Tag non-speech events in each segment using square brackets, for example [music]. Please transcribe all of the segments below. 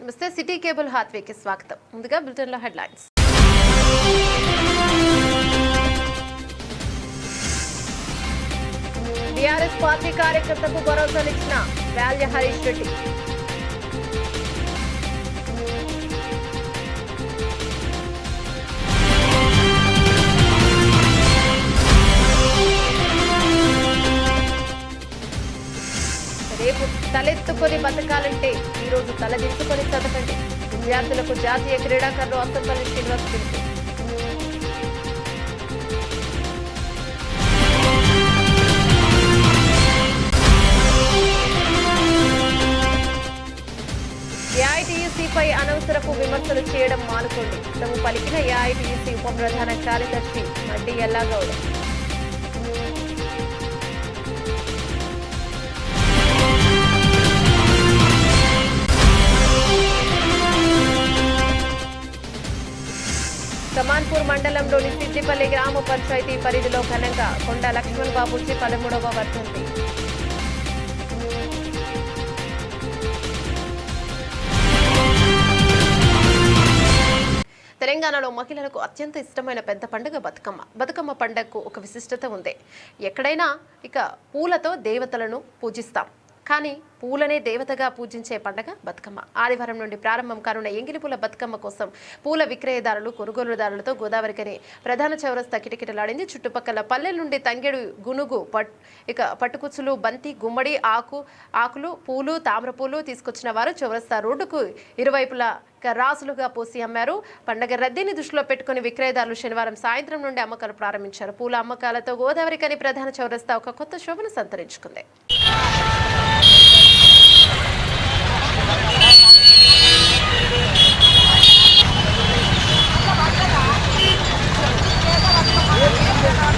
నమస్తే city cable హాత్వేకి స్వాగతం. ముందుగా బ్రిటన్లో హెడ్లైన్స్. బీఆర్ఎస్ పార్టీ కార్యకర్తకు భరోసానిచ్చిన వాల్య హరీష్ రెడ్డి. రేపు తలెత్తుకొని బతకాలంటే ఈ రోజు తలదించుకొని చదవండి. విద్యార్థులకు జాతీయ క్రీడాకారులు అసంపల్లి శ్రీనివాస్ పిలుపు ఏఐటీయూసీపై అనవసరపు విమర్శలు చేయడం మానుకోండి. తమ పలికిన ఏఐటీయూసీ ఉప ప్రధాన కార్యదర్శి మడ్డి ఎల్లాగౌడ్. మండలంలోని సిద్దిపల్లి గ్రామ పంచాయతీ పరిధిలో ఘనంగా కొండ లక్ష్మణ్ బాబుజీ పదమూడవ వర్ధంతి తెలంగాణలో మహిళలకు అత్యంత ఇష్టమైన పెద్ద పండుగ బతుకమ్మ. బతుకమ్మ పండుగకు ఒక విశిష్టత ఉంది. ఎక్కడైనా ఇక పూలతో దేవతలను పూజిస్తాం. కానీ పూలనే దేవతగా పూజించే పండగ బతుకమ్మ. ఆదివారం నుండి ప్రారంభం కానున్న ఎంగిలిపూల బతుకమ్మ కోసం పూల విక్రయదారులు కొనుగోలుదారులతో గోదావరికని ప్రధాన చౌరస్తా కిటకిటలాడింది. చుట్టుపక్కల పల్లెల నుండి తంగేడు గునుగు పట్ ఇక పట్టుకుచ్చులు బంతి గుమ్మడి ఆకు ఆకులు పూలు తామ్రపూలు తీసుకొచ్చిన వారు చౌరస్తా రోడ్డుకు ఇరువైపులా రాసులుగా పోసి అమ్మారు. పండగ రద్దీని దృష్టిలో పెట్టుకుని విక్రయదారులు శనివారం సాయంత్రం నుండి అమ్మకాలు ప్రారంభించారు. పూల అమ్మకాలతో గోదావరికని ప్రధాన చౌరస్తా ఒక కొత్త శోభను సంతరించుకుంది. Yeah.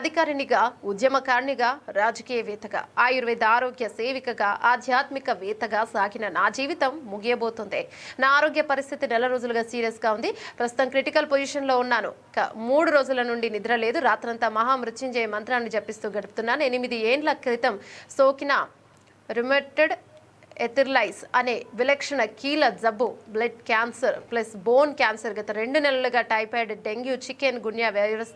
అధికారినిగా ఉద్యమకారినిగా రాజకీయవేత్తగా ఆయుర్వేద ఆరోగ్య సేవికగా ఆధ్యాత్మిక వేత్తగా సాగిన నా జీవితం ముగియబోతుంది. నా ఆరోగ్య పరిస్థితి నెల రోజులుగా సీరియస్గా ఉంది. ప్రస్తుతం క్రిటికల్ పొజిషన్లో ఉన్నాను. మూడు రోజుల నుండి నిద్ర లేదు. రాత్రంతా మహామృత్యుంజయ మంత్రాన్ని జపిస్తూ గడుపుతున్నాను. ఎనిమిది ఏండ్ల క్రితం సోకిన రిమెటెడ్ ఎథిర్లైస్ అనే విలక్షణ కీల జబ్బు blood cancer plus bone cancer గత రెండు నెలలుగా typhoid dengue chikungunya virus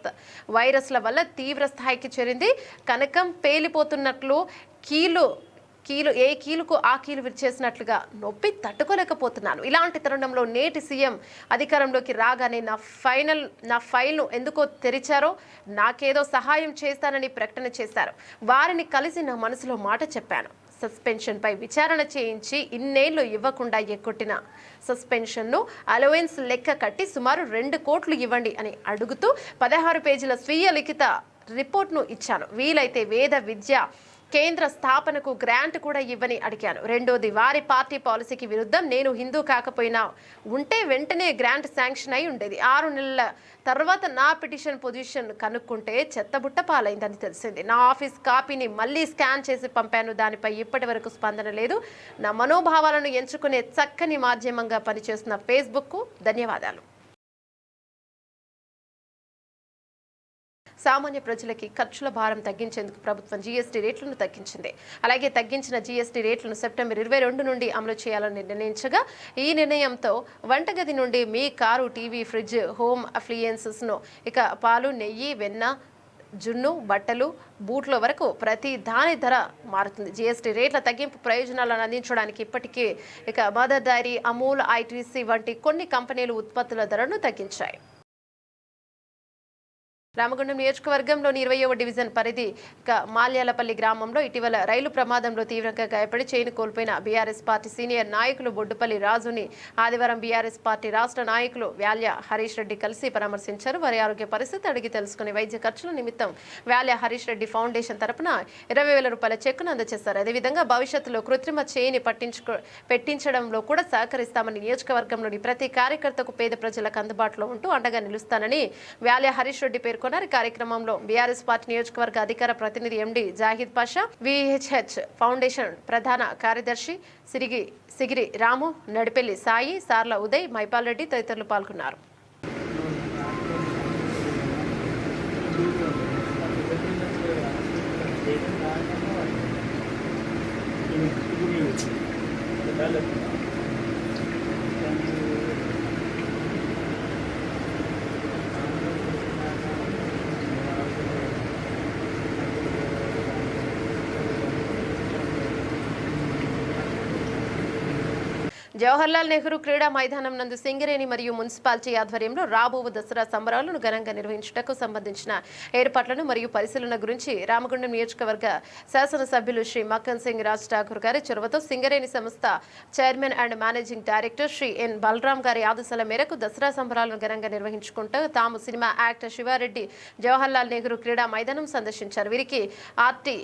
వైరస్ల వల్ల తీవ్ర స్థాయికి చేరింది. కనకం పేలిపోతున్నట్లు కీలు కీలు ఏ కీలుకు ఆ కీలు విరిచేసినట్లుగా నొప్పి తట్టుకోలేకపోతున్నాను. ఇలాంటి తరుణంలో నేటి సీఎం అధికారంలోకి రాగానే నా ఫైనల్ నా ఫైల్ను ఎందుకో తెరిచారో నాకేదో సహాయం చేస్తానని ప్రకటన చేశారు. వారిని కలిసి నా మనసులో మాట చెప్పాను. సస్పెన్షన్పై విచారణ చేయించి ఇన్నేళ్ళు ఇవ్వకుండా ఎగ్గొట్టిన సస్పెన్షన్ను అలవెన్స్ లెక్క కట్టి సుమారు రెండు కోట్లు ఇవ్వండి అని అడుగుతూ పదహారు పేజీల స్వీయ లిఖిత రిపోర్ట్ను ఇచ్చాను. వీలైతే వేద విద్య కేంద్ర స్థాపనకు గ్రాంట్ కూడా ఇవ్వని అడిగాను. రెండోది వారి పార్టీ పాలసీకి విరుద్ధం నేను హిందూ కాకపోయినా ఉంటే వెంటనే గ్రాంట్ శాంక్షన్ అయి ఉండేది. ఆరు నెలల తర్వాత నా పిటిషన్ పొజిషన్ కనుక్కుంటే చెత్తబుట్ట పాలైందని తెలిసింది. నా ఆఫీస్ కాపీని మళ్ళీ స్కాన్ చేసి పంపాను. దానిపై ఇప్పటి వరకు స్పందన లేదు. నా మనోభావాలను ఎంచుకునే చక్కని మాధ్యమంగా పనిచేస్తున్న ఫేస్బుక్కు ధన్యవాదాలు. సామాన్య ప్రజలకి ఖర్చుల భారం తగ్గించేందుకు ప్రభుత్వం జీఎస్టీ రేట్లను తగ్గించింది. అలాగే తగ్గించిన జీఎస్టీ రేట్లను సెప్టెంబర్ ఇరవై రెండు నుండి అమలు చేయాలని నిర్ణయించగా ఈ నిర్ణయంతో వంటగది నుండి మీ కారు టీవీ ఫ్రిడ్జ్ హోమ్ అప్లియన్సెస్ను ఇక పాలు నెయ్యి వెన్న జున్ను బట్టలు బూట్ల వరకు ప్రతి దాని ధర మారుతుంది. జీఎస్టీ రేట్ల తగ్గింపు ప్రయోజనాలను అందించడానికి ఇప్పటికే ఇక మదర్ డైరీ అమూల్ ఐటీసీ వంటి కొన్ని కంపెనీలు ఉత్పత్తుల ధరను తగ్గించాయి. రామగుండం నియోజకవర్గంలోని ఇరవయవ డివిజన్ పరిధి మాల్యాలపల్లి గ్రామంలో ఇటీవల రైలు ప్రమాదంలో తీవ్రంగా గాయపడి చేయిని కోల్పోయిన బీఆర్ఎస్ పార్టీ సీనియర్ నాయకులు బొడ్డుపల్లి రాజుని ఆదివారం బీఆర్ఎస్ పార్టీ రాష్ట్ర నాయకులు వ్యాల్య హరీష్ రెడ్డి కలిసి పరామర్శించారు. వారి ఆరోగ్య పరిస్థితి అడిగి తెలుసుకుని వైద్య ఖర్చుల నిమిత్తం వ్యాల్య హరీష్ రెడ్డి ఫౌండేషన్ తరపున ఇరవై వేల రూపాయల చెక్కును అందజేశారు. అదేవిధంగా భవిష్యత్తులో కృత్రిమ చేయిని పట్టించుకో పెట్టించడంలో కూడా సహకరిస్తామని నియోజకవర్గంలోని ప్రతి కార్యకర్తకు పేద ప్రజలకు అందుబాటులో ఉంటూ అండగా నిలుస్తానని వ్యాల్య హరీష్ రెడ్డి పేర్కొన్నారు. పాల్గొన్నారు కార్యక్రమంలో బీఆర్ఎస్ పార్టీ నియోజకవర్గ అధికార ప్రతినిధి MD Zahid Pasha VHH foundation ప్రధాన కార్యదర్శి సిరిగి సిగిరి రాము నడిపెల్లి సాయి సార్ల ఉదయ్ మైపాల్ రెడ్డి తదితరులు పాల్గొన్నారు. జవహర్లాల్ నెహ్రూ క్రీడా మైదానం నందు సింగరేణి మరియు మున్సిపాలిటీ ఆధ్వర్యంలో రాబో దసరా సంబరాలను ఘనంగా నిర్వహించుటకు సంబంధించిన ఏర్పాట్లను మరియు పరిశీలన గురించి రామగుండం నియోజకవర్గ శాసనసభ్యులు శ్రీ మక్కన్ సింగ్ రాజ్ ఠాకూర్ గారి చొరవతో సింగరేణి సంస్థ chairman and managing director Shri N Balram గారి ఆదేశాల మేరకు దసరా సంబరాలను ఘనంగా నిర్వహించుకుంటూ తాము సినిమా యాక్టర్ శివారెడ్డి జవహర్లాల్ నెహ్రూ క్రీడా మైదానం సందర్శించారు. వీరికి RG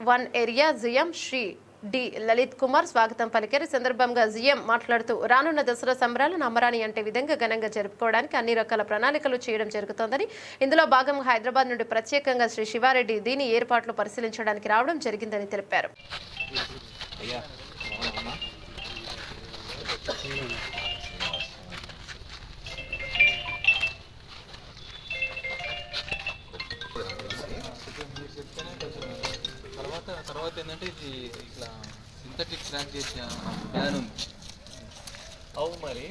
one area GM Shri D Lalit Kumar స్వాగతం పలికారు. సందర్భంగా జిఎం మాట్లాడుతూ రానున్న దసరా సంబరాలను అమరాని అంటే విధంగా ఘనంగా జరుపుకోవడానికి అన్ని రకాల ప్రణాళికలు చేయడం జరుగుతోందని ఇందులో భాగంగా హైదరాబాద్ నుండి ప్రత్యేకంగా శ్రీ శివారెడ్డి దీని ఏర్పాట్లు పరిశీలించడానికి రావడం జరిగిందని తెలిపారు. తర్వాత ఏంటంటే ఇది ఇట్లా సింథటిక్ క్రాక్ చేసిన ప్లాన్ ఉంది. అవు మరి?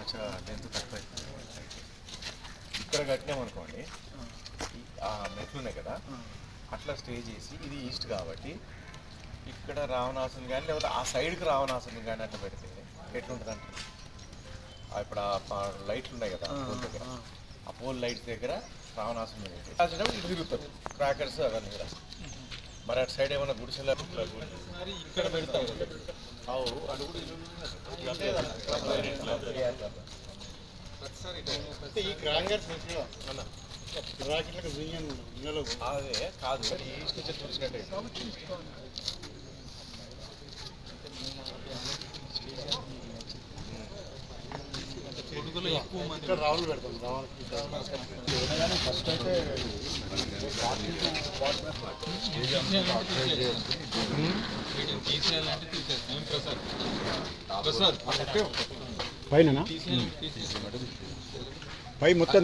అచ్చా లెంత్ తక్కువ. ఇక్కడ కట్టినామనుకోండి ఆ మెట్లు ఉన్నాయి కదా అట్లా స్టే చేసి ఇది ఈస్ట్ కాబట్టి ఇక్కడ రావణాసుని కానీ లేకపోతే ఆ సైడ్కి రావణాసుని కానీ అట్లా పెడితే ఎట్లుంటుంది అంటే ఇప్పుడు ఆ లైట్లు ఉన్నాయి కదా పోల్ దగ్గర. ఆ. పోల్ లైట్స్ దగ్గర రావణాసుని ఇటు తిరుగుతారు. క్రాకర్స్ అవన్నీ కూడా. మరి అటు సైడ్ ఏమైనా గుడిసెల ఇక్కడ పెడతాం. ఈ రాకెట్లకు బియ్యం అదే కాదు ఈస్ట్ నుంచి చూసినట్టే. ఎక్కువ మంది. ఇక్కడ రావులు పెడతాం రావాలి ఫస్ట్ అయితే పైన పై మొత్తం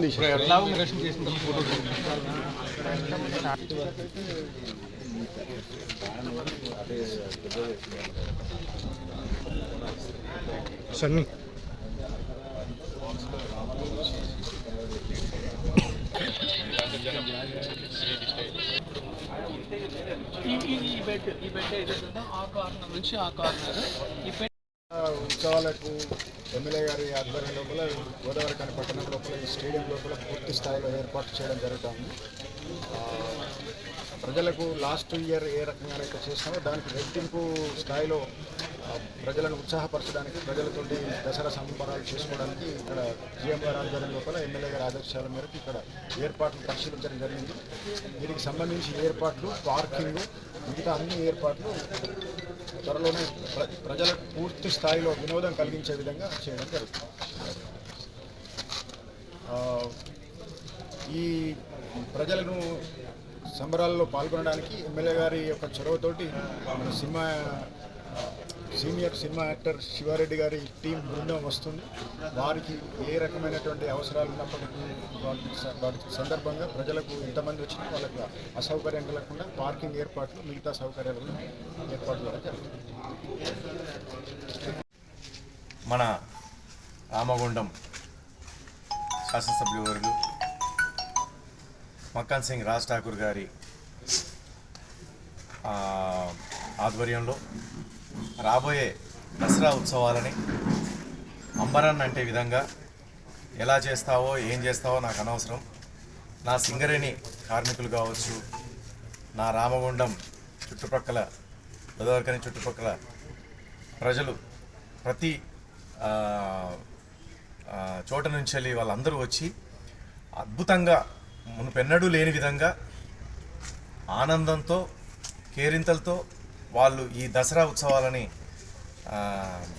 సన్నీ. ఈ బెడ్ ఈ బెడ్ ఏదైతుందో ఆ కార్నర్ నుంచి ఆ కార్నర్ ఈ బెడ్ ఉత్సవాలకు ఎమ్మెల్యే గారి ఆధ్వర్యం లోపల గోదావరి కాని పట్టణం లోపల ఈ స్టేడియం లోపల పూర్తి స్థాయిలో ఏర్పాటు చేయడం జరుగుతుంది. ప్రజలకు లాస్ట్ ఇయర్ ఏ రకంగా అయితే చేసినామో దానికి రెట్టింపు స్థాయిలో ప్రజలను ఉత్సాహపరచడానికి ప్రజలతోటి దసరా సంబరాలు చేసుకోవడానికి ఇక్కడ జిఎంఆర్ ఆధ్వర్యం లోపల ఎమ్మెల్యే గారి ఆదేశాల మేరకు ఇక్కడ ఏర్పాట్లు పరిశీలించడం జరిగింది. దీనికి సంబంధించి ఏర్పాట్లు పార్కింగ్ మిగతా అన్ని ఏర్పాట్లు త్వరలోనే ప్ర- ప్రజలకు పూర్తి స్థాయిలో వినోదం కలిగించే విధంగా చేయడం జరుగుతుంది. ఈ ప్రజలను సంబరాల్లో పాల్గొనడానికి ఎమ్మెల్యే గారి యొక్క చొరవతోటి మన cinema senior cinema actor Siva Reddy గారి టీం బృందం వస్తుంది. వారికి ఏ రకమైనటువంటి అవసరాలు ఉన్నప్పటికీ వాటి సందర్భంగా ప్రజలకు ఎంతమంది వచ్చినా వాళ్ళకి అసౌకర్యం కలగకుండా పార్కింగ్ ఏర్పాట్లు మిగతా సౌకర్యాలు ఏర్పాట్లు జరుగుతుంది మన రామగుండం శాసనసభ్యువర్గు మక్కన్ సింగ్ రాజ్ ఠాకూర్ గారి ఆధ్వర్యంలో రాబోయే దసరా ఉత్సవాలని అంబరన్ అంటే విధంగా ఎలా చేస్తావో ఏం చేస్తావో నాకు అనవసరం. నా సింగరేణి కార్మికులు కావచ్చు నా రామగుండం చుట్టుపక్కల గోదావరికని చుట్టుపక్కల ప్రజలు ప్రతి చోట నుంచి వెళ్ళి వాళ్ళందరూ వచ్చి అద్భుతంగా మునుపెన్నడూ లేని విధంగా ఆనందంతో కేరింతలతో వాళ్ళు ఈ దసరా ఉత్సవాలని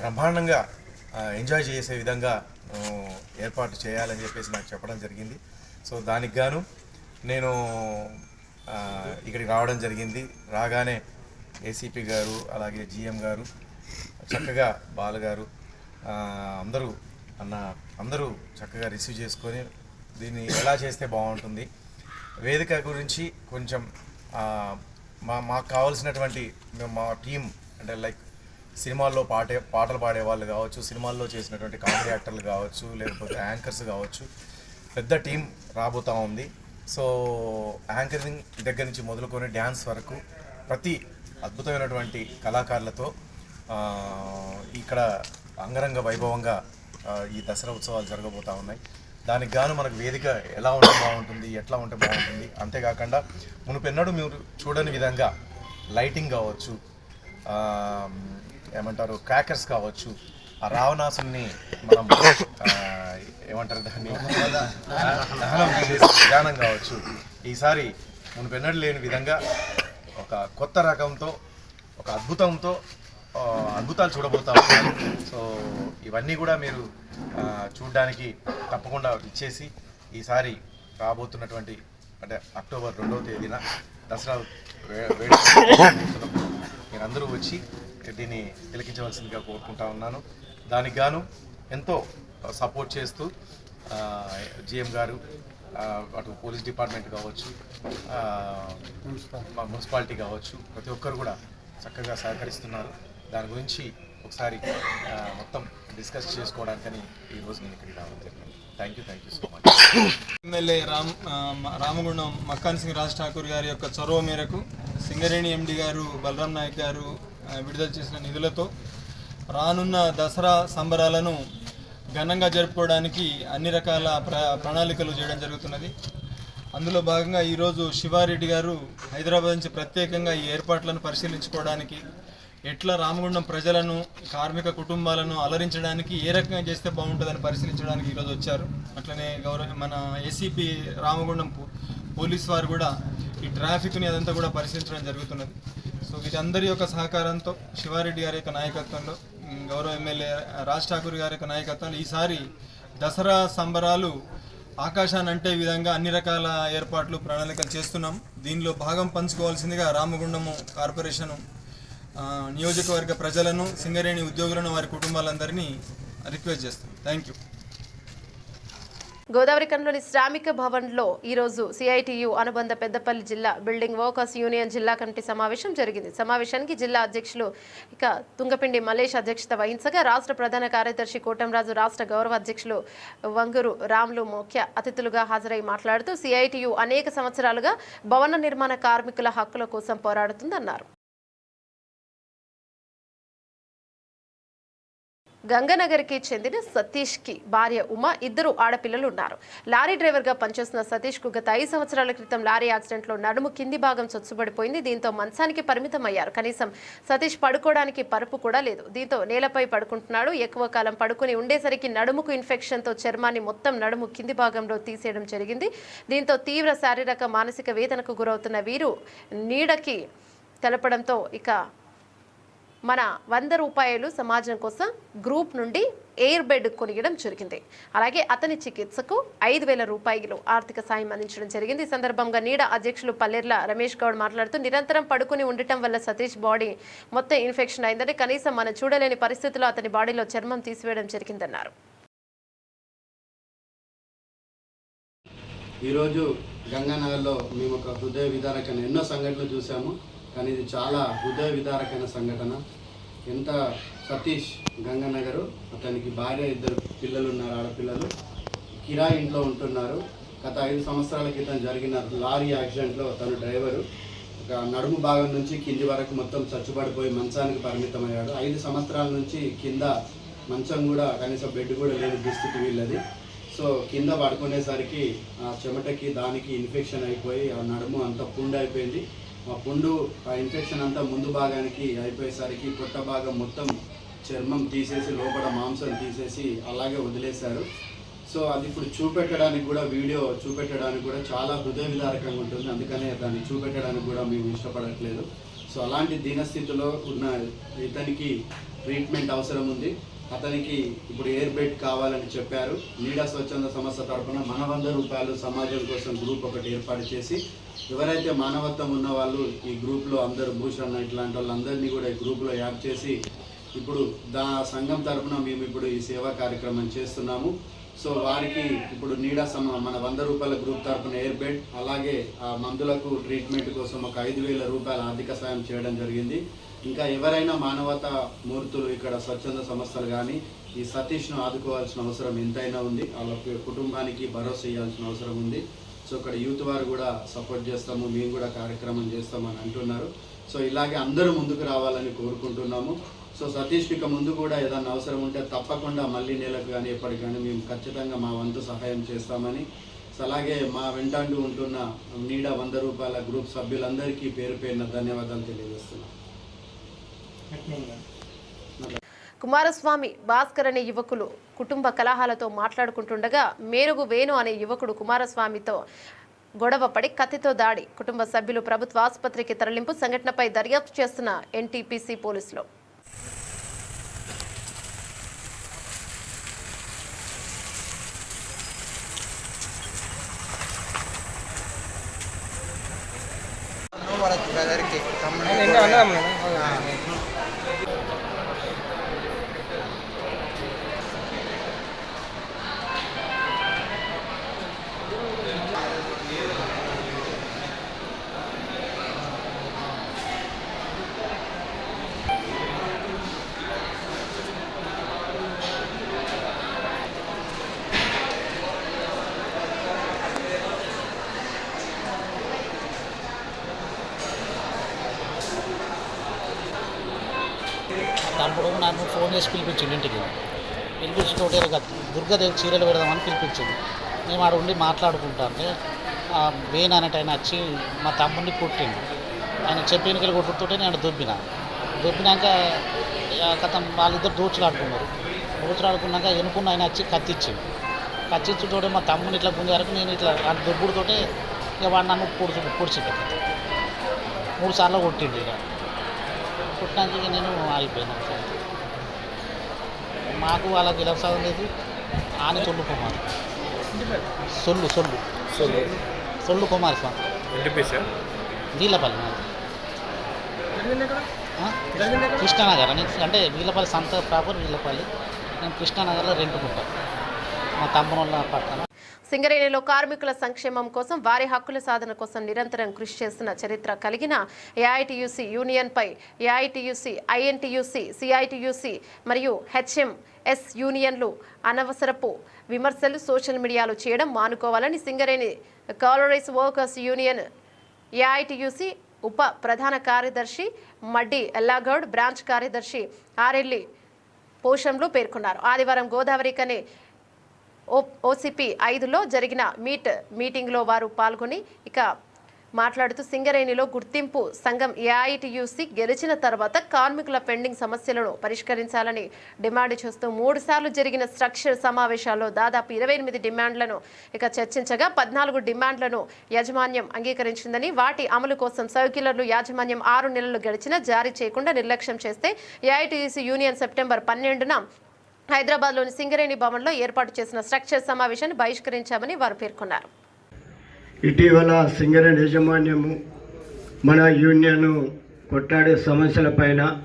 బ్రహ్మాండంగా ఎంజాయ్ చేసే విధంగా ఏర్పాటు చేయాలని చెప్పేసి నాకు చెప్పడం జరిగింది. సో దానికి గాను నేను ఇక్కడికి రావడం జరిగింది. రాగానే ఏసీపీ గారు అలాగే జిఎం గారు చక్కగా బాలగారు అందరూ అన్న అందరూ చక్కగా రిసీవ్ చేసుకొని దీన్ని ఎలా చేస్తే బాగుంటుంది? వేదిక గురించి కొంచెం మా మాకు కావాల్సినటువంటి మేము మా టీం అంటే లైక్ సినిమాల్లో పాటే పాటలు పాడే వాళ్ళు కావచ్చు సినిమాల్లో చేసినటువంటి కామెడీ యాక్టర్లు కావచ్చు లేకపోతే యాంకర్స్ కావచ్చు పెద్ద టీం రాబోతా ఉంది. సో యాంకరింగ్ దగ్గర నుంచి మొదలుకొని డ్యాన్స్ వరకు ప్రతి అద్భుతమైనటువంటి కళాకారులతో ఇక్కడ అంగరంగ వైభవంగా ఈ దసరా ఉత్సవాలు జరగబోతా ఉన్నాయి. దానికి గాను మనకు వేదిక ఎలా ఉంటే బాగుంటుంది ఎట్లా ఉంటే బాగుంటుంది. అంతేకాకుండా మునుపెన్నడూ మీరు చూడని విధంగా లైటింగ్ కావచ్చు ఏమంటారు క్రాకర్స్ కావచ్చు ఆ రావణాసుని మనం ఏమంటారు దాన్ని? దహనం చేసే విధానం కావచ్చు. ఈసారి మునుపెన్నడూ లేని విధంగా ఒక కొత్త రకంతో ఒక అద్భుతంతో అద్భుతాలు చూడబోతా ఉన్నారు సో ఇవన్నీ కూడా మీరు చూడడానికి తప్పకుండా ఇచ్చేసి ఈసారి రాబోతున్నటువంటి అంటే అక్టోబర్ రెండవ తేదీన దసరా [coughs] మీరందరూ వచ్చి దీన్ని తిలకించవలసిందిగా కోరుకుంటా ఉన్నాను. దానికి గాను ఎంతో సపోర్ట్ చేస్తూ జిఎం గారు అటు పోలీస్ డిపార్ట్మెంట్ కావచ్చు మున్సిపాలిటీ కావచ్చు ప్రతి ఒక్కరు కూడా చక్కగా సహకరిస్తున్నారు. దాని గురించి ఒకసారి మొత్తం డిస్కస్ చేసుకోవడానికని ఈరోజు నేను ఇక్కడికి రావడం జరిగింది. Thank you thank you so much MLA Ram Ramagundam Makkan Singh Raj Thakur గారి యొక్క చొరవ మేరకు సింగరేణి ఎండి గారు బలరాం నాయక్ గారు విడుదల చేసిన నిధులతో రానున్న దసరా సంబరాలను ఘనంగా జరుపుకోవడానికి అన్ని రకాల ప్ర ప్రణాళికలు చేయడం జరుగుతున్నది. అందులో భాగంగా ఈరోజు శివారెడ్డి గారు హైదరాబాద్ నుంచి ప్రత్యేకంగా ఈ ఏర్పాట్లను పరిశీలించుకోవడానికి ఎట్లా రామగుండం ప్రజలను కార్మిక కుటుంబాలను అలరించడానికి ఏ రకంగా చేస్తే బాగుంటుందని పరిశీలించడానికి ఈరోజు వచ్చారు. అట్లనే గౌరవ మన ఏసీపీ రామగుండం పోలీస్ వారు కూడా ఈ ట్రాఫిక్ని అదంతా కూడా పరిశీలించడం జరుగుతున్నది. సో వీరందరి యొక్క సహకారంతో శివారెడ్డి గారి యొక్క నాయకత్వంలో గౌరవ ఎమ్మెల్యే రాజ్ ఠాకూర్ గారి యొక్క నాయకత్వంలో ఈసారి దసరా సంబరాలు ఆకాశాన్ని అంటే విధంగా అన్ని రకాల ఏర్పాట్లు ప్రణాళికలు చేస్తున్నాం. దీనిలో భాగం పంచుకోవాల్సిందిగా రామగుండము కార్పొరేషను నియోజకవర్గ ప్రజలను సింగరేణి ఉద్యోగులను వారి కుటుంబాలందరినీ రిక్వెస్ట్ చేస్తాం. Thank you. గోదావరి కన్లోని శ్రామిక భవన్లో ఈరోజు సిఐటియు అనుబంధ పెద్దపల్లి జిల్లా బిల్డింగ్ వర్కర్స్ యూనియన్ జిల్లా కమిటీ సమావేశం జరిగింది. సమావేశానికి జిల్లా అధ్యక్షులు ఇక తుంగపిండి మలేష్ అధ్యక్షత వహించగా రాష్ట్ర ప్రధాన కార్యదర్శి కోటంరాజు రాష్ట్ర గౌరవ అధ్యక్షులు వంగూరు రాములు ముఖ్య అతిథులుగా హాజరై మాట్లాడుతూ సిఐటియు అనేక సంవత్సరాలుగా భవన నిర్మాణ కార్మికుల హక్కుల కోసం పోరాడుతుందన్నారు. గంగనగర్కి చెందిన సతీష్కి భార్య ఉమ ఇద్దరు ఆడపిల్లలు ఉన్నారు లారీ డ్రైవర్గా పనిచేస్తున్న సతీష్కు గత ఐదు సంవత్సరాల క్రితం లారీ యాక్సిడెంట్లో నడుము కింది భాగం చొచ్చుబడిపోయింది. దీంతో మంచానికి పరిమితం అయ్యారు కనీసం సతీష్ పడుకోవడానికి పరుపు కూడా లేదు. దీంతో నేలపై పడుకుంటున్నాడు. ఎక్కువ కాలం పడుకుని ఉండేసరికి నడుముకు ఇన్ఫెక్షన్తో చర్మాన్ని మొత్తం నడుము కింది భాగంలో తీసేయడం జరిగింది. దీంతో తీవ్ర శారీరక మానసిక వేదనకు గురవుతున్న వీరు నీడకి తెలపడంతో ఇక మన వంద రూపాయలు సమాజం కోసం గ్రూప్ నుండి ఎయిర్ బెడ్ కొనియడం జరిగింది. అలాగే అతని చికిత్సకు ఐదు వేల రూపాయలు ఆర్థిక సాయం అందించడం జరిగింది. ఈ సందర్భంగా నీడ అధ్యక్షులు పల్లెర్ల రమేష్ గౌడ్ మాట్లాడుతూ నిరంతరం పడుకుని ఉండటం వల్ల సతీష్ బాడీ మొత్తం ఇన్ఫెక్షన్ అయిందని కనీసం మనం చూడలేని పరిస్థితుల్లో అతని బాడీలో చర్మం తీసివేయడం జరిగిందన్నారు. ఈరోజు గంగానగర్లో మేము ఒక హృదయ విదారకమైన ఎన్నో సంఘటనలు చూసాము కానీ ఇది చాలా హృదయ విదారకమైన సంఘటన. ఎంత సతీష్ గంగానగరు అతనికి భార్య ఇద్దరు పిల్లలు ఉన్నారు ఆడపిల్లలు. కిరా ఇంట్లో ఉంటున్నారు. గత ఐదు సంవత్సరాల క్రితం జరిగిన లారీ యాక్సిడెంట్లో తను డ్రైవరు ఒక నడుము భాగం నుంచి కింది వరకు మొత్తం చచ్చుబడిపోయి మంచానికి పరిమితమయ్యాడు. ఐదు సంవత్సరాల నుంచి కింద మంచం కూడా కనీసం బెడ్ కూడా లేని దుస్థితి వీళ్ళది. సో కింద పడుకునేసరికి ఆ చెమటకి దానికి ఇన్ఫెక్షన్ అయిపోయి ఆ నడుము అంత పుండ్ అయిపోయింది పుండు ఆ ఇన్ఫెక్షన్ అంతా ముందు భాగానికి అయిపోయేసరికి పొట్ట భాగం మొత్తం చర్మం తీసేసి లోపల మాంసం తీసేసి అలాగే వదిలేశారు. సో అది ఇప్పుడు చూపెట్టడానికి కూడా వీడియో చూపెట్టడానికి కూడా చాలా హృదయ విదారకంగా ఉంటుంది. అందుకనే దాన్ని చూపెట్టడానికి కూడా మేము ఇష్టపడట్లేదు. సో అలాంటి దీనస్థితిలో ఉన్న ఇతనికి ట్రీట్మెంట్ అవసరం ఉంది. అతనికి ఇప్పుడు ఎయిర్ బెడ్ కావాలని చెప్పారు. నీడా స్వచ్ఛంద సంస్థ తరఫున మన వంద రూపాయలు సమాజం కోసం గ్రూప్ ఒకటి ఏర్పాటు చేసి ఎవరైతే మానవత్వం ఉన్న వాళ్ళు ఈ గ్రూప్లో అందరూ భూషణ్ ఇట్లాంటి వాళ్ళందరినీ కూడా ఈ గ్రూప్లో యాడ్ చేసి ఇప్పుడు దా సంఘం తరఫున మేము ఇప్పుడు ఈ సేవా కార్యక్రమం చేస్తున్నాము. సో వారికి ఇప్పుడు నీడా సమ మన వంద రూపాయల గ్రూప్ తరఫున ఎయిర్ బెడ్ అలాగే ఆ మందులకు ట్రీట్మెంట్ కోసం ఒక ఐదు వేల రూపాయల ఆర్థిక సాయం చేయడం జరిగింది. ఇంకా ఎవరైనా మానవతా మూర్తులు ఇక్కడ స్వచ్ఛంద సంస్థలు కానీ ఈ సతీష్ను ఆదుకోవాల్సిన అవసరం ఎంతైనా ఉంది. వాళ్ళ కుటుంబానికి భరోసా ఇవ్వాల్సిన అవసరం ఉంది. సో ఇక్కడ యూత్ వారు కూడా సపోర్ట్ చేస్తాము మేము కూడా కార్యక్రమం చేస్తామని అంటున్నారు. సో ఇలాగే అందరూ ముందుకు రావాలని కోరుకుంటున్నాము. సో సతీష్కి ఇక ముందు కూడా ఏదైనా అవసరం ఉంటే తప్పకుండా మళ్ళీ నెలకు కానీ ఎప్పటికి కానీ మేము ఖచ్చితంగా మా వంతు సహాయం చేస్తామని. సో అలాగే మా వెంటాంటూ ఉంటున్న నీడ వంద రూపాయల గ్రూప్ సభ్యులందరికీ పేరు పేరున ధన్యవాదాలు తెలియజేస్తున్నాం. కుమారస్వామి భాస్కర్ అనే యువకులు కుటుంబ కలహాలతో మాట్లాడుకుంటుండగా మేరుగు వేణు అనే యువకుడు కుమారస్వామితో గొడవపడి కత్తితో దాడి. కుటుంబ సభ్యులు ప్రభుత్వ ఆసుపత్రికి తరలింపు సంఘటనపై దర్యాప్తు చేస్తున్న ఎన్టీపీసీ పోలీసులు. వాళ్ళ బ్రదర్కి తమ్ముడికి ఆ. తమ్ముడు దుర్గాదేవి చీరలు పెడదామని పిలిపించింది. మేము ఆడ ఉండి మాట్లాడుకుంటాంటే వేణు అనేట ఆయన వచ్చి మా తమ్ముడిని కొట్టిండు. ఆయన చెప్పినకి కొట్టుతుంటే నేను దొబ్బిన. దొబ్బినాక ఇక కథం వాళ్ళిద్దరు దూచులాడుకున్నారు. దూచులాడుకున్నాక ఎనుకున్న ఆయన వచ్చి కత్తిచ్చిండు. కత్తిచ్చుతోటే మా తమ్ముని ఇట్లా గుంజే వరకు నేను ఇట్లా ఆ దొబ్బుడుతోటే ఇక వాడు నన్ను పొడిచి పొడిచిండు మూడు సార్లు కొట్టిండు ఇక. కొట్టినాక నేను ఆగిపోయినా. మాకు వాళ్ళకి వ్యవసాయం లేదు. ఆని సొల్లు కుమార్. సొల్లు సొల్లు. సొల్లు. సొల్లు కుమార్ స్వామి. వీళ్ళపల్లి మాది. ఆ? కృష్ణానగర్ అని అంటే వీళ్ళపల్లి సంత ప్రాపర్ వీళ్ళపల్లి నేను కృష్ణానగర్లో రెంట్కుంటాను మా తమ్ముళ్ళ పక్కన. సింగరేణిలో కార్మికుల సంక్షేమం కోసం వారి హక్కుల సాధన కోసం నిరంతరం కృషి చేస్తున్న చరిత్ర కలిగిన ఏఐటియుసి యూనియన్పై ఏఐటియుసి ఐఎన్టీయూసీ సిఐటియుసి మరియు ఎస్ యూనియన్లు అనవసరపు విమర్శలు సోషల్ మీడియాలో చేయడం మానుకోవాలని Singareni collieries workers union AITUC ఉప ప్రధాన కార్యదర్శి మడ్డి ఎల్లాగౌడ్ బ్రాంచ్ కార్యదర్శి ఆరెల్లి పోషంలు పేర్కొన్నారు. ఆదివారం గోదావరి కనే ఓ ఓసిపి ఐదులో జరిగిన మీట్ మీటింగ్లో వారు పాల్గొని ఇక మాట్లాడుతూ సింగరేణిలో గుర్తింపు సంఘం ఏఐటియుసి గెలిచిన తర్వాత కార్మికుల పెండింగ్ సమస్యలను పరిష్కరించాలని డిమాండ్ చేస్తూ మూడు సార్లు జరిగిన స్ట్రక్చర్ సమావేశాల్లో దాదాపు ఇరవై ఎనిమిది డిమాండ్లను ఇక చర్చించగా పద్నాలుగు డిమాండ్లను యాజమాన్యం అంగీకరించిందని వాటి అమలు కోసం సర్క్యులర్లు యాజమాన్యం ఆరు నెలలు గడిచినా జారీ చేయకుండా నిర్లక్ష్యం చేస్తే ఏఐటియుసి యూనియన్ సెప్టెంబర్ పన్నెండున హైదరాబాద్లోని సింగరేణి భవన్లో ఏర్పాటు చేసిన స్ట్రక్చర్ సమావేశాన్ని బహిష్కరించామని వారు పేర్కొన్నారు. ఇటీవల సింగరేణి యాజమాన్యము మన యూనియన్ కొట్లాడే సమస్యలపైన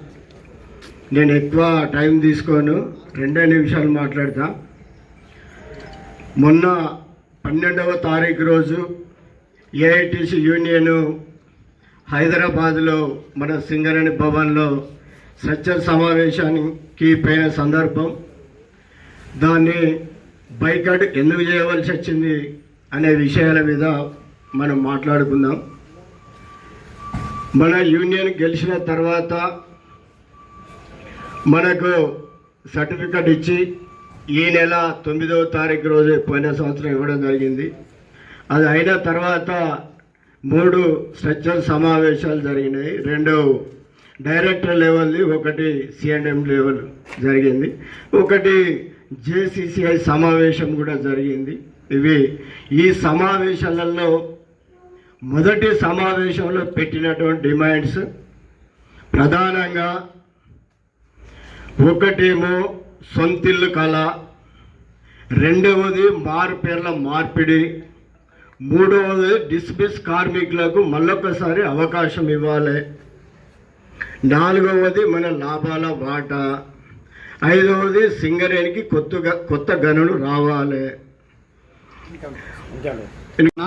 నేను ఎక్కువ టైం తీసుకోను. రెండే నిమిషాలు మాట్లాడతా. మొన్న పన్నెండవ తారీఖు రోజు ఏఐటిసి యూనియన్ హైదరాబాద్లో మన సింగరేణి భవన్లో సత్య సమావేశానికి పోయిన సందర్భం. దాన్ని బైకట్ ఎందుకు చేయవలసి వచ్చింది? అనే విషయాల మీద మనం మాట్లాడుకుందాం. మన యూనియన్ గెలిచిన తర్వాత మనకు సర్టిఫికెట్ ఇచ్చి ఈ నెల తొమ్మిదవ తారీఖు రోజు పోయిన సంవత్సరం ఇవ్వడం జరిగింది. అది అయిన తర్వాత మూడు స్ట్రక్చర్ సమావేశాలు జరిగినాయి. రెండు డైరెక్టర్ లెవెల్ది ఒకటి సిఎండ్ఎం లెవెల్ జరిగింది. ఒకటి జేసీసీఐ సమావేశం కూడా జరిగింది. ఇవి ఈ సమావేశాలలో మొదటి సమావేశంలో పెట్టినటువంటి డిమాండ్స్. ప్రధానంగా ఒకటేమో సొంతిల్లు కళ రెండవది మార్పేర్ల మార్పిడి మూడవది డిస్మిస్ కార్మికులకు మళ్ళొకసారి అవకాశం ఇవ్వాలి. నాలుగవది మన లాభాల వాటా ఐదవది సింగరేణికి కొత్తగా కొత్త గనులు రావాలి.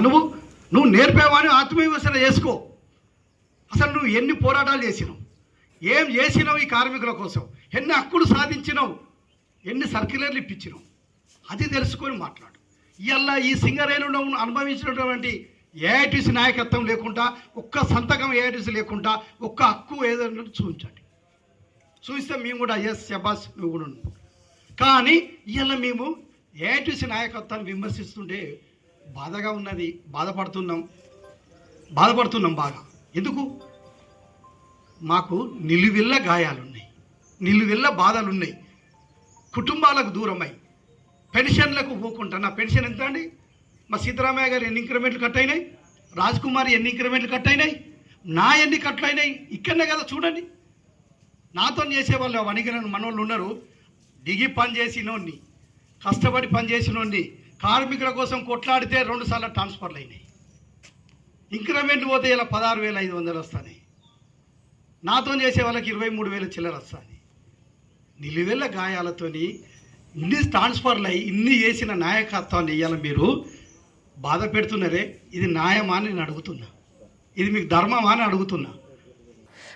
నువ్వు నువ్వు నేర్పేవాని ఆత్మవిమర్శన చేసుకో. అసలు నువ్వు ఎన్ని పోరాటాలు చేసినావు? ఏం చేసినావు ఈ కార్మికుల కోసం? ఎన్ని హక్కులు సాధించినావు? ఎన్ని సర్క్యులర్లు ఇప్పించినావు? అది తెలుసుకొని మాట్లాడు. ఇవాళ ఈ సింగరేణులో అనుభవించినటువంటి ఏఐటీసీ నాయకత్వం లేకుండా ఒక్క సంతకం ఏఐటీసీ లేకుండా ఒక్క హక్కు ఏదైనా చూపించండి. చూస్తే మేము కూడా ఎస్ శబాస్ మేము కూడా కానీ ఇవాళ మేము ఏఐటీసీ నాయకత్వాన్ని విమర్శిస్తుంటే బాధగా ఉన్నది బాధపడుతున్నాం బాధపడుతున్నాం బాగా. ఎందుకు? మాకు నిలువెల్ల గాయాలున్నాయి నిలువెల్ల బాధలున్నాయి. కుటుంబాలకు దూరమై పెన్షన్లకు పోకుండా నా పెన్షన్ ఎంత అండి? మా సీతారామయ్య గారు ఎన్ని ఇంక్రిమెంట్లు కట్ అయినాయి? రాజ్ కుమార్ ఎన్ని ఇంక్రిమెంట్లు కట్ అయినాయి? నా ఎన్ని కట్లు అయినాయి? ఇక్కడనే కదా చూడండి. నాతో చేసే వాళ్ళు వణిగిన మనోళ్ళు ఉన్నారు. దిగి పని చేసినోడిని కష్టపడి పని చేసినోడిని కార్మికుల కోసం కొట్లాడితే రెండు సార్లు ట్రాన్స్ఫర్లు అయినాయి. ఇంక్రిమెంట్ పోతే ఇలా పదహారు వేల ఐదు వందలు వస్తాయి నాతో చేసే వాళ్ళకి ఇరవై మూడు వేల చిల్లర వస్తుంది నిలువెళ్ళ గాయాలతోని ఇన్ని ట్రాన్స్ఫర్లు అయ్యి ఇన్ని చేసిన నాయకత్వాన్ని ఇవ్వాలి మీరు. బాధ పెడుతున్నారే ఇది న్యాయమా అని నేను అడుగుతున్నా. ఇది మీకు ధర్మమా అని అడుగుతున్నా.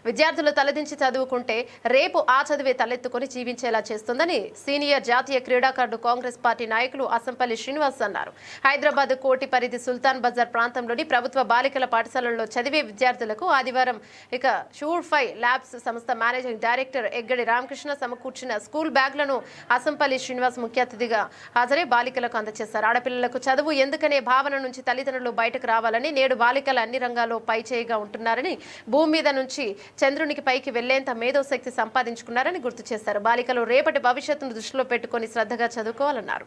విద్యార్థులు తలదించి చదువుకుంటే రేపు ఆ చదివే తలెత్తుకొని జీవించేలా చేస్తుందని సీనియర్ జాతీయ క్రీడాకారుడు కాంగ్రెస్ పార్టీ నాయకులు అసంపల్లి శ్రీనివాస్ అన్నారు. హైదరాబాద్ కోటి పరిధి సుల్తాన్ బజార్ ప్రాంతంలోని ప్రభుత్వ బాలికల పాఠశాలల్లో చదివే విద్యార్థులకు ఆదివారం ఇక షూర్ ఫైవ్ ల్యాబ్స్ సంస్థ మేనేజింగ్ డైరెక్టర్ ఎగ్గడి రామకృష్ణ సమకూర్చిన స్కూల్ బ్యాగ్లను అసంపల్లి శ్రీనివాస్ ముఖ్య అతిథిగా హాజరై బాలికలకు అందజేశారు. ఆడపిల్లలకు చదువు ఎందుకనే భావన నుంచి తల్లిదండ్రులు బయటకు రావాలని నేడు బాలికలు అన్ని రంగాల్లో పైచేయిగా ఉంటున్నారని భూమి మీద నుంచి చంద్రునికి పైకి వెళ్ళేంత మేధోశక్తి సంపాదించుకున్నారని గుర్తు చేశారు. బాలికలు రేపటి భవిష్యత్తును దృష్టిలో పెట్టుకుని శ్రద్ధగా చదువుకోవాలన్నారు.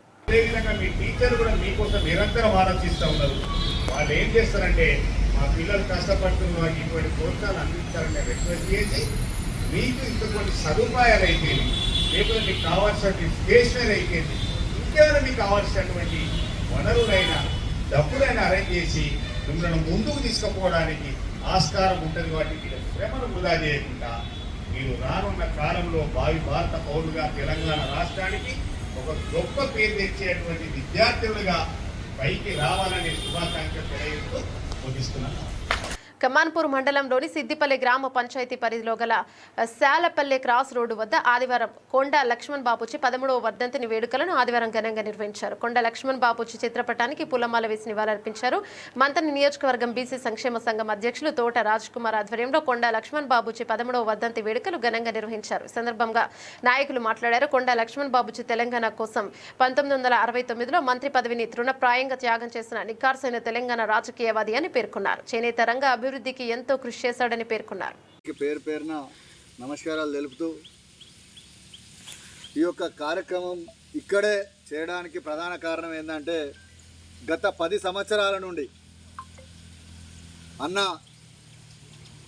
వాళ్ళు ఏం చేస్తారంటే మా పిల్లలు కష్టపడుతున్న ఇటువంటి ప్రోత్సాహాలు అందించాలని రిక్వెస్ట్ చేసి మీకు ఇంత సదుపాయాలు అయిపోయింది లేకపోతే మీకు కావాల్సినటువంటి స్టేషనరీ అయిపోయింది ఇంకేమైనా మీకు కావాల్సినటువంటి వనరులైన డబ్బులైనా అరేంజ్ చేసి మిమ్మల్ని ముందుకు తీసుకుపోవడానికి ఆస్కారం ఉంటుంది వాటికి శ్రమను వృధా చేయకుండా మీరు రానున్న కాలంలో భావి భారత పౌరులుగా తెలంగాణ రాష్ట్రానికి ఒక గొప్ప పేరు తెచ్చేటువంటి విద్యార్థులుగా పైకి రావాలనే శుభాకాంక్షలు తెలియజేస్తూ ముగిస్తున్నాను. కమాన్పూర్ మండలంలోని సిద్దిపల్లి గ్రామ పంచాయతీ పరిధిలో గల శాలపల్లె క్రాస్ రోడ్డు వద్ద ఆదివారం కొండ లక్ష్మణ్ బాబుచి పదమూడవ వర్ధంతిని వేడుకలను ఆదివారం ఘనంగా నిర్వహించారు. కొండ లక్ష్మణ్ బాబుచి చిత్రపటానికి పూలమాల వేసి నివాళులర్పించారు. మంతని నియోజకవర్గం బీసీ సంక్షేమ సంఘం అధ్యక్షులు తోట రాజ్ కుమార్ ఆధ్వర్యంలో కొండ లక్ష్మణ్ బాబుచి పదమూడవ వర్ధంతి వేడుకలు ఘనంగా నిర్వహించారు. సందర్భంగా నాయకులు మాట్లాడారు. కొండ లక్ష్మణ్ బాబుచి తెలంగాణ కోసం పంతొమ్మిది వందల అరవై తొమ్మిదిలో మంత్రి పదవిని తృణప్రాయంగా త్యాగం చేసిన నిఖార్సైన తెలంగాణ రాజకీయవాది అని పేర్కొన్నారు. చేనేత రంగ అభివృద్ధికి ఎంతో కృషి చేశాడని పేర్కొన్నారు. పేరు పేరున నమస్కారాలు తెలుపుతూ ఈ యొక్క కార్యక్రమం ఇక్కడే చేయడానికి ప్రధాన కారణం ఏంటంటే గత పది సంవత్సరాల నుండి అన్న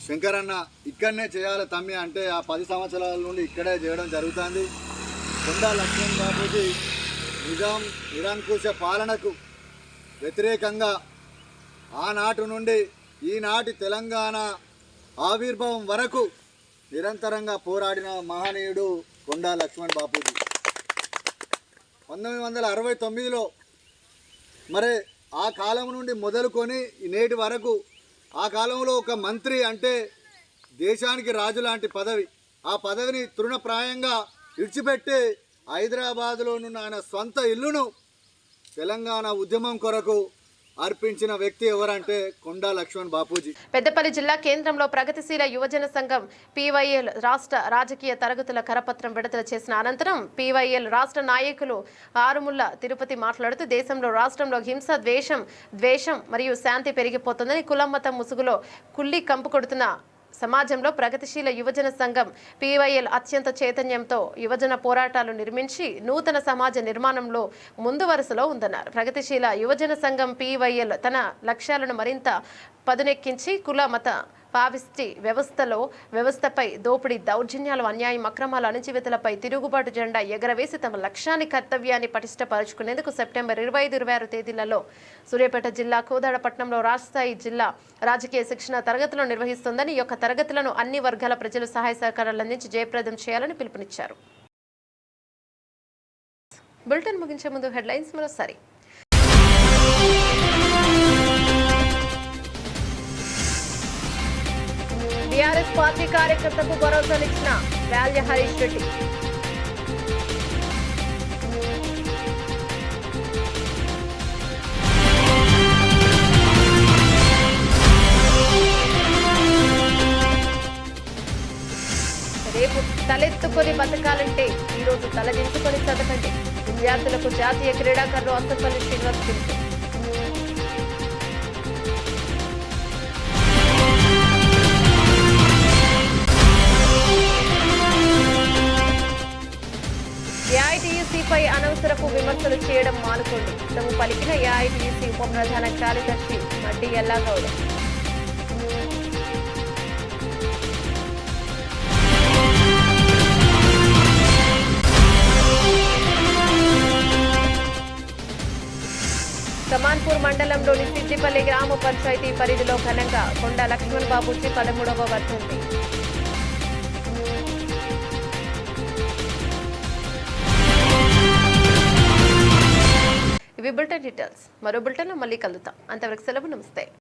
శంకరన్న ఇక్కడనే చేయాలి తమ్మి అంటే ఆ పది సంవత్సరాల నుండి ఇక్కడే చేయడం జరుగుతుంది. కొండా లక్ష్మణ్ బాబుజీ నిజాం నిరంకుశ పాలనకు వ్యతిరేకంగా ఆనాటి నుండి ఈనాటి తెలంగాణ ఆవిర్భావం వరకు నిరంతరంగా పోరాడిన మహనీయుడు కొండా లక్ష్మణ్ బాపూజీ. పంతొమ్మిది వందల అరవై తొమ్మిదిలో మరి ఆ కాలం నుండి మొదలుకొని నేటి వరకు ఆ కాలంలో ఒక మంత్రి అంటే దేశానికి రాజు లాంటి పదవి. ఆ పదవిని తృణప్రాయంగా విడిచిపెట్టి హైదరాబాదులోనున్న ఆయన సొంత ఇల్లును తెలంగాణ ఉద్యమం కొరకు అర్పించిన వ్యక్తి ఎవరంటే కొండా లక్ష్మణ్ బాపూజీ. పెద్దపల్లి జిల్లా కేంద్రంలో ప్రగతిశీల యువజన సంఘం పీవైఎల్ రాష్ట్ర రాజకీయ తరగతుల కరపత్రం విడుదల చేసిన అనంతరం పీవైఎల్ రాష్ట్ర నాయకులు ఆరుముల్ల తిరుపతి మాట్లాడుతూ దేశంలో రాష్ట్రంలో హింస ద్వేషం ద్వేషం మరియు శాంతి పెరిగిపోతుందని కులం ముసుగులో కుల్లి కంపు కొడుతున్న సమాజంలో ప్రగతిశీల యువజన సంఘం పీవైఎల్ అత్యంత చైతన్యంతో యువజన పోరాటాలు నిర్మించి నూతన సమాజ నిర్మాణంలో ముందు వరుసలో ఉందన్నారు. ప్రగతిశీల యువజన సంఘం పీవైఎల్ తన లక్ష్యాలను మరింత పదునెక్కించి కుల మత పావిస్టి వ్యవస్థలో వ్యవస్థపై దోపిడీ దౌర్జన్యాలు అన్యాయం అక్రమాల అణచివేతలపై తిరుగుబాటు జెండా ఎగరవేసి తమ లక్ష్యాన్ని కర్తవ్యాన్ని పటిష్టపరుచుకునేందుకు సెప్టెంబర్ ఇరవై ఐదు ఇరవై ఆరు తేదీలలో సూర్యాపేట జిల్లా కోదాడపట్నంలో రాష్ట్రస్థాయి జిల్లా రాజకీయ శిక్షణ తరగతులు నిర్వహిస్తోందని ఈ యొక్క తరగతులను అన్ని వర్గాల ప్రజలు సహాయ సహకారాలు అందించి జయప్రదం చేయాలని పిలుపునిచ్చారు. బులెటిన్ ముగించే ముందు హెడ్లైన్స్ మరోసారి. బీఆర్ఎస్ పార్టీ కార్యకర్తకు భరోసానిచ్చిన వేల్య హరీష్ రెడ్డి. రేపు తలెత్తుకొని బతకాలంటే ఈరోజు తలదించుకొని చదవండి విద్యార్థులకు జాతీయ క్రీడాకారులు అంతపల్లి శ్రీనివాస్ పిలుపు. పై అనవసరపు విమర్శలు చేయడం మానుకోండి. తమ పలికిన ఏఐటీసీ ఉప ప్రధాన కార్యదర్శి మడ్డి ఎల్లాగౌడ్. కమాన్పూర్ మండలంలోని సిద్దిపల్లి గ్రామ పంచాయతీ పరిధిలో ఘనంగా కొండ లక్ష్మణ్ బాబుజీ పదమూడవ వర్ధంతి. ఇవి బులెటిన్ డీటెయిల్స్. మరో బులెటిన్లో మళ్ళీ కలుద్దాం. అంతవరకు సెలవు నమస్తే.